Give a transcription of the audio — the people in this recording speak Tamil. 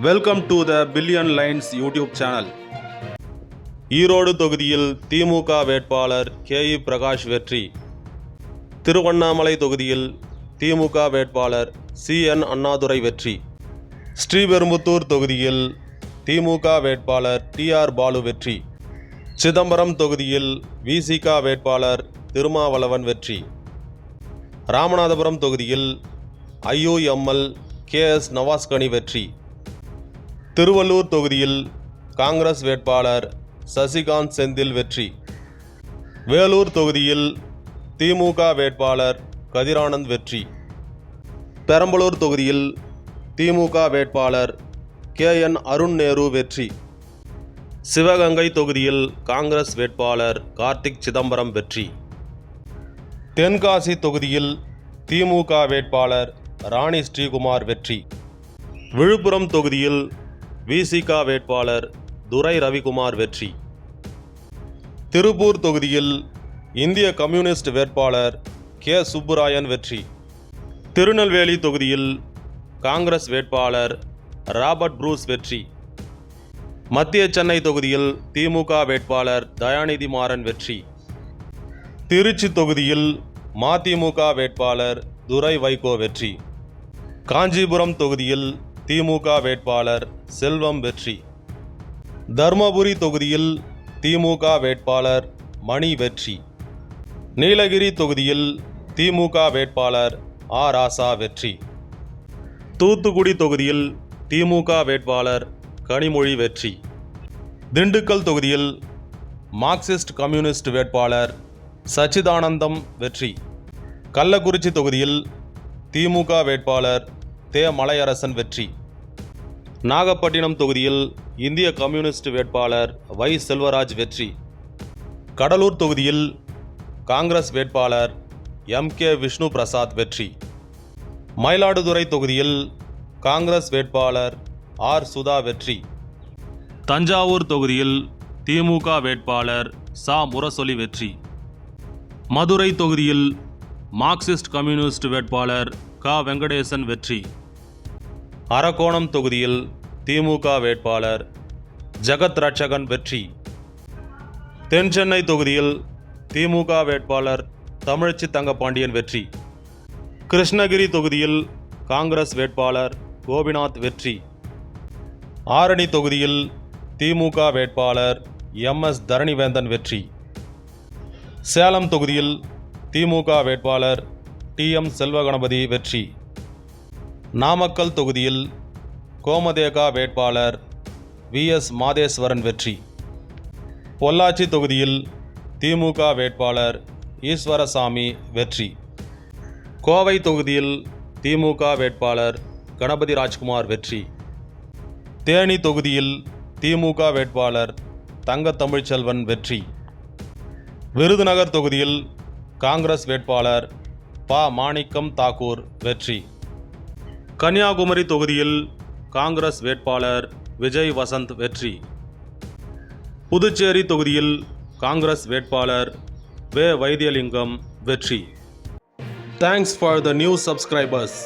Welcome to the billion lines YouTube channel Erode தொகுதியில் திமுக வேட்பாளர் கே இ பிரகாஷ் வெற்றி. திருவண்ணாமலை தொகுதியில் திமுக வேட்பாளர் சி என் அண்ணாதுரை வெற்றி. ஸ்ரீபெரும்புத்தூர் தொகுதியில் திமுக வேட்பாளர் டி ஆர் பாலு வெற்றி. சிதம்பரம் தொகுதியில் விசிக வேட்பாளர் திருமாவளவன் வெற்றி. ராமநாதபுரம் தொகுதியில் ஐயூஎம்எல் கே எஸ் நவாஸ்கனி வெற்றி. திருவள்ளூர் தொகுதியில் காங்கிரஸ் வேட்பாளர் சசிகாந்த் செந்தில் வெற்றி. வேலூர் தொகுதியில் திமுக வேட்பாளர் கதிரானந்த் வெற்றி. பெரம்பலூர் தொகுதியில் திமுக வேட்பாளர் கே. என். அருண் நேரு வெற்றி. சிவகங்கை தொகுதியில் காங்கிரஸ் வேட்பாளர் கார்த்திக் சிதம்பரம் வெற்றி. தென்காசி தொகுதியில் திமுக வேட்பாளர் ராணி ஸ்ரீகுமார் வெற்றி. விழுப்புரம் தொகுதியில் விசிகா வேட்பாளர் துரை ரவிக்குமார் வெற்றி. திருப்பூர் தொகுதியில் இந்திய கம்யூனிஸ்ட் வேட்பாளர் கே. சுப்புராயன் வெற்றி. திருநெல்வேலி தொகுதியில் காங்கிரஸ் வேட்பாளர் ராபர்ட் ப்ரூஸ் வெற்றி. மத்திய சென்னை தொகுதியில் திமுக வேட்பாளர் தயாநிதி மாறன் வெற்றி. திருச்சி தொகுதியில் மதிமுக வேட்பாளர் துரை வைகோ வெற்றி. காஞ்சிபுரம் தொகுதியில் திமுக வேட்பாளர் செல்வம் வெற்றி. தர்மபுரி தொகுதியில் திமுக வேட்பாளர் மணி வெற்றி. நீலகிரி தொகுதியில் திமுக வேட்பாளர் ஆ. ராசா வெற்றி. தூத்துக்குடி தொகுதியில் திமுக வேட்பாளர் கனிமொழி வெற்றி. திண்டுக்கல் தொகுதியில் மார்க்சிஸ்ட் கம்யூனிஸ்ட் வேட்பாளர் சச்சிதானந்தம் வெற்றி. கள்ளக்குறிச்சி தொகுதியில் திமுக வேட்பாளர் தே மலையரசன் வெற்றி. நாகப்பட்டினம் தொகுதியில் இந்திய கம்யூனிஸ்ட் வேட்பாளர் வை. செல்வராஜ் வெற்றி. கடலூர் தொகுதியில் காங்கிரஸ் வேட்பாளர் எம். கே. விஷ்ணு பிரசாத் வெற்றி. மயிலாடுதுறை தொகுதியில் காங்கிரஸ் வேட்பாளர் ஆர். சுதா வெற்றி. தஞ்சாவூர் தொகுதியில் திமுக வேட்பாளர் சா. முரசொலி வெற்றி. மதுரை தொகுதியில் மார்க்சிஸ்ட் கம்யூனிஸ்ட் வேட்பாளர் க. வெங்கடேசன் வெற்றி. அரக்கோணம் தொகுதியில் திமுக வேட்பாளர் ஜெகத் ரட்சகன் வெற்றி. தென் சென்னை தொகுதியில் திமுக வேட்பாளர் தமிழச்சி தங்கப்பாண்டியன் வெற்றி. கிருஷ்ணகிரி தொகுதியில் காங்கிரஸ் வேட்பாளர் கோபிநாத் வெற்றி. ஆரணி தொகுதியில் திமுக வேட்பாளர் எம் எஸ் தரணிவேந்தன் வெற்றி. சேலம் தொகுதியில் திமுக வேட்பாளர் டி எம் செல்வகணபதி வெற்றி. நாமக்கல் தொகுதியில் கோமதேகா வேட்பாளர் வி எஸ் மாதேஸ்வரன் வெற்றி. பொள்ளாச்சி தொகுதியில் திமுக வேட்பாளர் ஈஸ்வரசாமி வெற்றி. கோவை தொகுதியில் திமுக வேட்பாளர் கணபதி ராஜ்குமார் வெற்றி. தேனி தொகுதியில் திமுக வேட்பாளர் தங்க தமிழ்ச்செல்வன் வெற்றி. விருதுநகர் தொகுதியில் காங்கிரஸ் வேட்பாளர் ப மாணிக்கம் தாக்கூர் வெற்றி. கன்னியாகுமரி தொகுதியில் காங்கிரஸ் வேட்பாளர் விஜய் வசந்த் வெற்றி. புதுச்சேரி தொகுதியில் காங்கிரஸ் வேட்பாளர் வே வைத்தியலிங்கம் வெற்றி. Thanks for the new subscribers